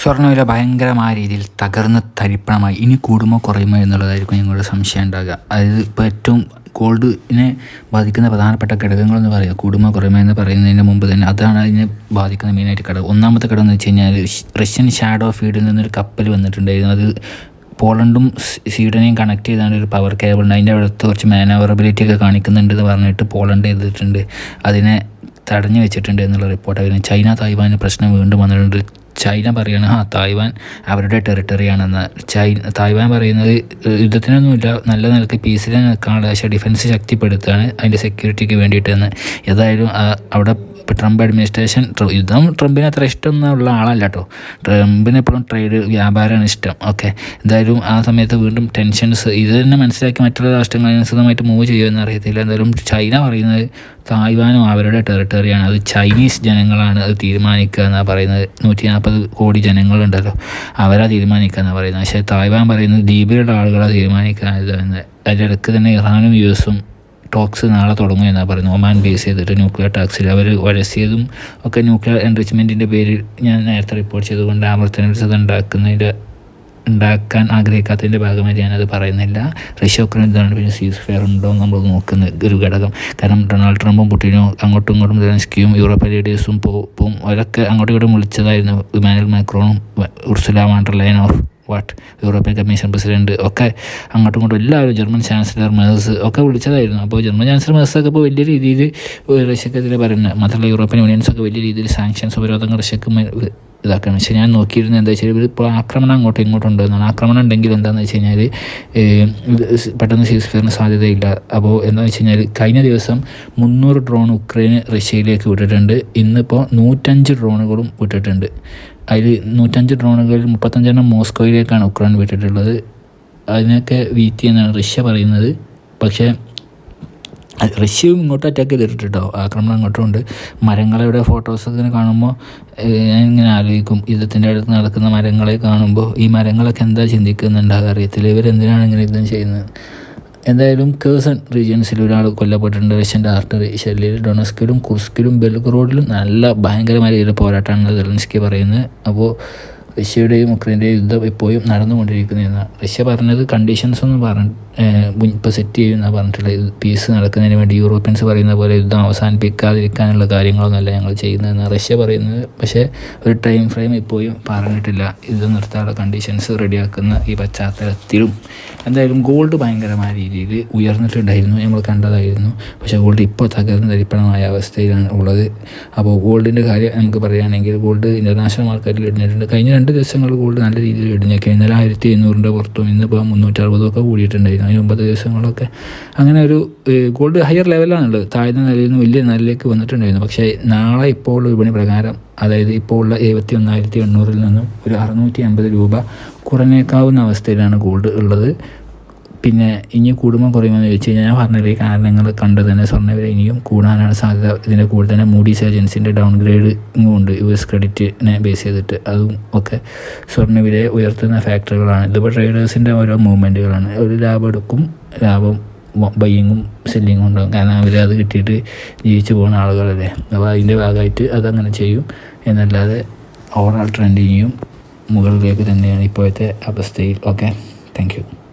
സ്വർണവില ഭയങ്കരമായ രീതിയിൽ തകർന്ന് തരിപ്പണമായി. ഇനി കൂടുമോ കുറയുമോ എന്നുള്ളതായിരിക്കും ഞങ്ങളുടെ സംശയം ഉണ്ടാകുക. അതായത് ഇപ്പോൾ ഏറ്റവും ഗോൾഡിനെ ബാധിക്കുന്ന പ്രധാനപ്പെട്ട ഘടകങ്ങളെന്ന് പറയുക കൂടുമോ കുറയുമോ എന്ന് പറയുന്നതിന് മുമ്പ് തന്നെ അതാണ് അതിനെ ബാധിക്കുന്ന മെയിനായിട്ട് ഘടകം. ഒന്നാമത്തെ ഘടകം എന്ന് വെച്ച് കഴിഞ്ഞാൽ റഷ്യൻ ഷാഡോ ഫീഡിൽ നിന്നൊരു കപ്പൽ വന്നിട്ടുണ്ടായിരുന്നു. അത് പോളണ്ടും സ്വീഡനെയും കണക്ട് ചെയ്താണ് ഒരു പവർ കേബിൾ ഉണ്ട്. അതിന്റെ അടുത്ത് കുറച്ച് മാനവറബിലിറ്റി ഒക്കെ കാണിക്കുന്നുണ്ട് എന്ന് പറഞ്ഞിട്ട് പോളണ്ട് ചെയ്തിട്ടുണ്ട് അതിനെ തടഞ്ഞു വെച്ചിട്ടുണ്ട് എന്നുള്ള റിപ്പോർട്ട് അതിന് ചൈന തായ്വാന് പ്രശ്നം വീണ്ടും വന്നിട്ടുണ്ട്. ചൈന പറയുകയാണ് ആ തായ്വാൻ അവരുടെ ടെറിട്ടറിയാണെന്ന് ചൈന തായ്വാൻ പറയുന്നത് യുദ്ധത്തിനൊന്നുമില്ല. നല്ല നിലയ്ക്ക് പീസിൽ നിൽക്കാനുള്ള പക്ഷേ ഡിഫൻസ് ശക്തിപ്പെടുത്തുകയാണ് അതിന്റെ സെക്യൂരിറ്റിക്ക് വേണ്ടിയിട്ടെന്ന്. ഏതായാലും അവിടെ ഇപ്പോൾ ട്രംപ് അഡ്മിനിസ്ട്രേഷൻ ട്ര- യുദ്ധം ട്രംപിന് അത്ര ഇഷ്ടമൊന്നുള്ള ആളല്ല കേട്ടോ ട്രംപിന് എപ്പോഴും ട്രേഡ് വ്യാപാരമാണ് ഇഷ്ടം. ഓക്കെ. എന്തായാലും ആ സമയത്ത് വീണ്ടും ടെൻഷൻസ് ഇത് തന്നെ മനസ്സിലാക്കി മറ്റുള്ള രാഷ്ട്രങ്ങൾ അനുസൃതമായിട്ട് മൂവ് ചെയ്യുമെന്ന് അറിയത്തില്ല. എന്തായാലും ചൈന പറയുന്നത് തായ്വാനും അവരുടെ ടെറിട്ടറിയാണ് അത് ചൈനീസ് ജനങ്ങളാണ് അത് തീരുമാനിക്കുക എന്നാണ് പറയുന്നത്. നൂറ്റി നാൽപ്പത് കോടി ജനങ്ങളുണ്ടല്ലോ. അവരാ തീരുമാനിക്കുക എന്നാണ് പറയുന്നത്. പക്ഷേ തായ്വാൻ പറയുന്നത് ദ്വീപിലുള്ള ആളുകളാണ് തീരുമാനിക്കുക അതിന്റെ ഇടയ്ക്ക് തന്നെ ഇറാനും യു എസും ടോക്സ് നാളെ തുടങ്ങും എന്നാണ് പറയുന്നത്. ഒമാൻ ബേസ് ചെയ്തിട്ട് ന്യൂക്ലിയർ ടാക്സിൽ അവർ വരസിയതും ഒക്കെ ന്യൂക്ലിയർ എൻറിച്ച്മെന്റിന്റെ പേരിൽ ഞാൻ നേരത്തെ റിപ്പോർട്ട് ചെയ്തുകൊണ്ട് ആവർത്തന വിസത ഉണ്ടാക്കുന്നതിന്റെ ഉണ്ടാക്കാൻ ആഗ്രഹിക്കാത്തതിന്റെ ഭാഗമായി ഞാനത് പറയുന്നില്ല. റഷ്യ ഉക്രൈൻ യുദ്ധമാണ് പിന്നെ സീസ് ഫെയർ ഉണ്ടോ നമ്മൾ നോക്കുന്ന ഒരു ഘടകം. കാരണം ഡൊണാൾഡ് ട്രംപും പുട്ടിനും അങ്ങോട്ടും ഇങ്ങോട്ടും സെലൻസ്കിയും യൂറോപ്യൻ ലീഡേഴ്സും പോപ്പും അവരൊക്കെ അങ്ങോട്ടും ഇങ്ങോട്ടും വിളിച്ചതായിരുന്നു Emmanuel മാക്രോണും Ursula von der Leyen of what European Commission president ഒക്കെ അങ്ങോട്ടും ഇങ്ങോട്ടും എല്ലാവരും ജർമ്മൻ ചാൻസലർ മേഴ്സ് ഒക്കെ വിളിച്ചതായിരുന്നു. അപ്പോൾ ജർമ്മൻ ചാൻസലർ മേഴ്സൊക്കെ ഇപ്പോൾ വലിയ രീതിയിൽ റഷ്യക്കെതിരെ പറയുന്നത്. മാത്രമല്ല യൂറോപ്യൻ യൂണിയൻസ് ഒക്കെ വലിയ രീതിയിൽ സാങ്ഷൻസ് ഉപരോധങ്ങൾ റഷ്യക്ക് ഇതാക്കുകയാണ് പക്ഷേ ഞാൻ നോക്കിയിരുന്നത് എന്താ വെച്ചാൽ ഇവർ ഇപ്പോൾ ആക്രമണം അങ്ങോട്ടും ഇങ്ങോട്ടും ഉണ്ടെന്നാണ് ആക്രമണം ഉണ്ടെങ്കിൽ എന്താണെന്ന് വെച്ച് കഴിഞ്ഞാൽ പെട്ടെന്ന് സീസ് ഫയറിന് സാധ്യതയില്ല. അപ്പോൾ എന്താണെന്ന് വെച്ച് കഴിഞ്ഞാൽ കഴിഞ്ഞ ദിവസം മുന്നൂറ് ഡ്രോൺ ഉക്രൈന് റഷ്യയിലേക്ക് വിട്ടിട്ടുണ്ട്. ഇന്നിപ്പോൾ നൂറ്റഞ്ച് ഡ്രോണുകളും വിട്ടിട്ടുണ്ട്. അതിൽ നൂറ്റഞ്ച് ഡ്രോണുകളിൽ മുപ്പത്തഞ്ചെണ്ണം മോസ്കോയിലേക്കാണ് ഉക്രൈൻ വിട്ടിട്ടുള്ളത്. അതിനൊക്കെ വീത്തി എന്നാണ് റഷ്യ പറയുന്നത്. പക്ഷേ റഷ്യയും ഇങ്ങോട്ട് അറ്റാക്ക് ചെയ്തിട്ടുണ്ട് കേട്ടോ ആക്രമണം അങ്ങോട്ടും ഉണ്ട് മരങ്ങളുടെ ഫോട്ടോസ് ഇങ്ങനെ കാണുമ്പോൾ ഞാൻ ഇങ്ങനെ ആലോചിക്കും. യുദ്ധത്തിന്റെ അടുത്ത് നടക്കുന്ന മരങ്ങളെ കാണുമ്പോൾ ഈ മരങ്ങളൊക്കെ എന്താ ചിന്തിക്കുന്നുണ്ടാകുക അറിയത്തില്ല. ഇവരെന്തിനാണ് ഇങ്ങനെ യുദ്ധം ചെയ്യുന്നത്? എന്തായാലും കേസൺ റീജിയൻസിൽ ഒരാൾ കൊല്ലപ്പെട്ടിട്ടുണ്ട്. റഷ്യന്റെ ആർട്ടറി ഷെല്ലിൽ ഡൊണസ്കിലും കുർസ്കിലും ബെൽഗ്രോഡിലും നല്ല ഭയങ്കരമായ രീതിയിൽ പോരാട്ടമാണ് സെലൻസ്കി പറയുന്നത്. അപ്പോൾ റഷ്യയുടെയും ഉക്രൈന്റെയും യുദ്ധം ഇപ്പോഴും നടന്നുകൊണ്ടിരിക്കുന്നതെന്നാണ് റഷ്യ പറഞ്ഞത് കണ്ടീഷൻസ് ഒന്നും പറഞ്ഞ ഇപ്പോൾ സെറ്റ് ചെയ്യുന്ന പറഞ്ഞിട്ടുള്ളത് പീസ് നടക്കുന്നതിന് വേണ്ടി യൂറോപ്യൻസ് പറയുന്ന പോലെ യുദ്ധം അവസാനിപ്പിക്കാതിരിക്കാനുള്ള കാര്യങ്ങളൊന്നുമല്ല ഞങ്ങൾ ചെയ്യുന്നതെന്ന് റഷ്യ പറയുന്നത്. പക്ഷേ ഒരു ടൈം ഫ്രെയിം ഇപ്പോഴും പറഞ്ഞിട്ടില്ല. യുദ്ധം നിർത്താനുള്ള കണ്ടീഷൻസ് റെഡിയാക്കുന്ന ഈ പശ്ചാത്തലത്തിലും. എന്തായാലും ഗോൾഡ് ഭയങ്കരമായ രീതിയിൽ ഉയർന്നിട്ടുണ്ടായിരുന്നു. നമ്മൾ കണ്ടതായിരുന്നു. പക്ഷേ ഗോൾഡ് ഇപ്പോൾ തകർന്ന തരിപ്പണമായ അവസ്ഥയിലാണ് ഉള്ളത്. അപ്പോൾ ഗോൾഡിന്റെ കാര്യം നമുക്ക് പറയുകയാണെങ്കിൽ ഗോൾഡ് ഇന്റർനാഷണൽ മാർക്കറ്റിൽ ഇടിഞ്ഞിട്ടുണ്ട്. കഴിഞ്ഞ രണ്ട് ദിവസങ്ങൾ ഗോൾഡ് നല്ല രീതിയിൽ ഇടിഞ്ഞൊക്കെ. ഇന്നലെ ആയിരത്തി എണ്ണൂറിന്റെ പുറത്തും ഇന്നിപ്പോൾ മുന്നൂറ്ററുപതും ഒക്കെ കൂടിയിട്ടുണ്ടായിരുന്നു. അതിന് ഒമ്പത് ദിവസങ്ങളൊക്കെ. അങ്ങനെ ഒരു ഗോൾഡ് ഹയർ ലെവലാണുള്ളത് താഴ്ന്ന നിലയിൽ നിന്ന് വലിയ നിലയിലേക്ക് വന്നിട്ടുണ്ടായിരുന്നു. പക്ഷേ നാളെ ഇപ്പോൾ ഉള്ള വിപണി പ്രകാരം അതായത് ഇപ്പോൾ ഉള്ള എഴുപത്തി ഒന്നായിരത്തി എണ്ണൂറിൽ നിന്നും ഒരു അറുന്നൂറ്റി അമ്പത് രൂപ കുറഞ്ഞേക്കാവുന്ന അവസ്ഥയിലാണ് ഗോൾഡ് ഉള്ളത്. പിന്നെ ഇനി കൂടുമ്പോൾ കുറയുമെന്ന് ചോദിച്ചു കഴിഞ്ഞാൽ ഞാൻ പറഞ്ഞ കാരണങ്ങൾ കണ്ട് തന്നെ സ്വർണവില ഇനിയും കൂടാനാണ് സാധ്യത. ഇതിന്റെ കൂടെ തന്നെ മൂഡീസ് ഏജൻസിന്റെ ഡൗൺ ഗ്രേഡിങ്ങും ഉണ്ട്. യു എസ് ക്രെഡിറ്റിനെ ബേസ് ചെയ്തിട്ട് അതും ഒക്കെ സ്വർണവിലയെ ഉയർത്തുന്ന ഫാക്ടറുകളാണ് ഇതിപ്പോൾ ട്രേഡേഴ്സിന്റെ ഓരോ മൂവ്മെന്റുകളാണ് ഒരു ലാഭം എടുക്കും ലാഭം ബയ്യിങ്ങും സെല്ലിങ്ങും ഉണ്ടാകും കാരണം അവർ അത് കിട്ടിയിട്ട് ജീവിച്ചു പോകുന്ന ആളുകളല്ലേ. അപ്പോൾ അതിന്റെ ഭാഗമായിട്ട് അതങ്ങനെ ചെയ്യും. എന്നല്ലാതെ ഓവറോൾ ട്രെൻഡിങ്ങും മുകളിലേക്ക് തന്നെയാണ് ഇപ്പോഴത്തെ അവസ്ഥയിൽ. Okay thank